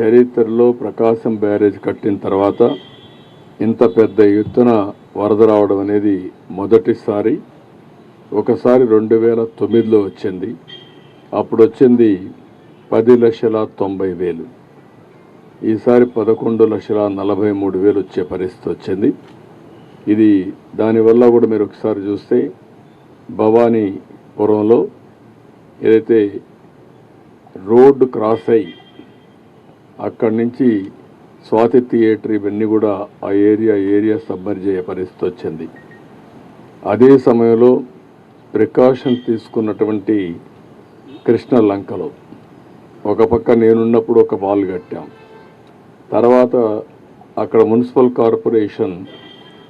చరిత్రలో ప్రకాశం బ్యారేజ్ కట్టిన తర్వాత ఇంత పెద్ద ఎత్తున వరద రావడం అనేది మొదటిసారి. ఒకసారి రెండు వేల తొమ్మిదిలో వచ్చింది. అప్పుడు వచ్చింది పది లక్షల తొంభై వేలు. ఈసారి పదకొండు లక్షల నలభై మూడు వేలు వచ్చే పరిస్థితి వచ్చింది. ఇది దానివల్ల కూడా మీరు ఒకసారి చూస్తే భవానీపురంలో ఏదైతే రోడ్డు క్రాస్ అయ్యి అక్కడి నుంచి స్వాతి థియేటర్ ఇవన్నీ కూడా ఆ ఏరియా ఏరియా సబ్మర్జ్ అయ్యే పరిస్థితి వచ్చింది. అదే సమయంలో ప్రికాషన్ తీసుకున్నటువంటి కృష్ణ లంకలో ఒక పక్క నేనున్నప్పుడు ఒక వాల్ కట్టాం. తర్వాత అక్కడ మున్సిపల్ కార్పొరేషన్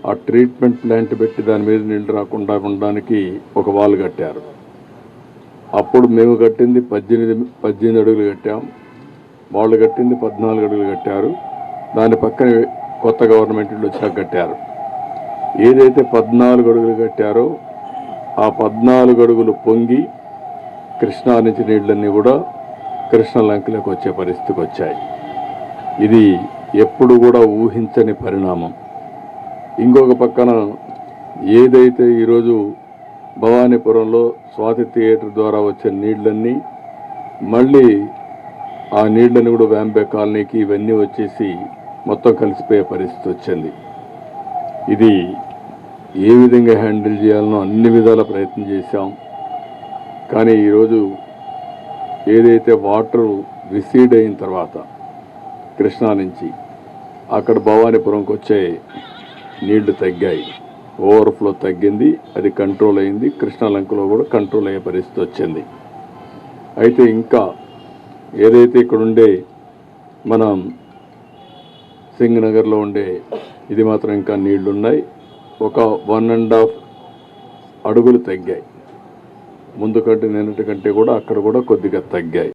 ఆ ట్రీట్మెంట్ ప్లాంట్ పెట్టి దాని మీద నిండు రాకుండా ఉండడానికి ఒక వాల్ కట్టారు. అప్పుడు మేము కట్టింది పద్దెనిమిది పద్దెనిమిది అడుగులు కట్టాం. వాళ్ళు కట్టింది పద్నాలుగు అడుగులు కట్టారు. దాని పక్కన కొత్త గవర్నమెంట్ వచ్చాక కట్టారు. ఏదైతే పద్నాలుగు అడుగులు కట్టారో ఆ పద్నాలుగు అడుగులు పొంగి కృష్ణా నుంచి నీళ్ళన్నీ కూడా కృష్ణలంకలోకి వచ్చే పరిస్థితికి వచ్చాయి. ఇది ఎప్పుడు కూడా ఊహించని పరిణామం. ఇంకొక పక్కన ఏదైతే ఈరోజు భవానీపురంలో స్వాతి థియేటర్ ద్వారా వచ్చే నీళ్ళన్నీ మళ్ళీ ఆ నీళ్ళని కూడా వ్యాంబే కాలనీకి ఇవన్నీ వచ్చేసి మొత్తం కలిసిపోయే పరిస్థితి వచ్చింది. ఇది ఏ విధంగా హ్యాండిల్ చేయాలనో అన్ని విధాల ప్రయత్నం చేశాం. కానీ ఈరోజు ఏదైతే వాటర్ రిసీడ్ అయిన తర్వాత కృష్ణా నుంచి అక్కడ భవానీపురంకి వచ్చే నీళ్ళు తగ్గాయి. ఓవర్ఫ్లో తగ్గింది అది కంట్రోల్ అయింది కృష్ణాలంకలో కూడా కంట్రోల్ అయ్యే పరిస్థితి వచ్చింది. అయితే ఇంకా ఏదైతే ఇక్కడ ఉండే మనం సింగనగర్లో ఉండే ఇది మాత్రం ఇంకా నీళ్ళు ఉన్నాయి ఒక వన్ అండ్ హాఫ్ అడుగులు తగ్గాయి. ముందు కంటే నిన్నటి కంటే కూడా అక్కడ కూడా కొద్దిగా తగ్గాయి.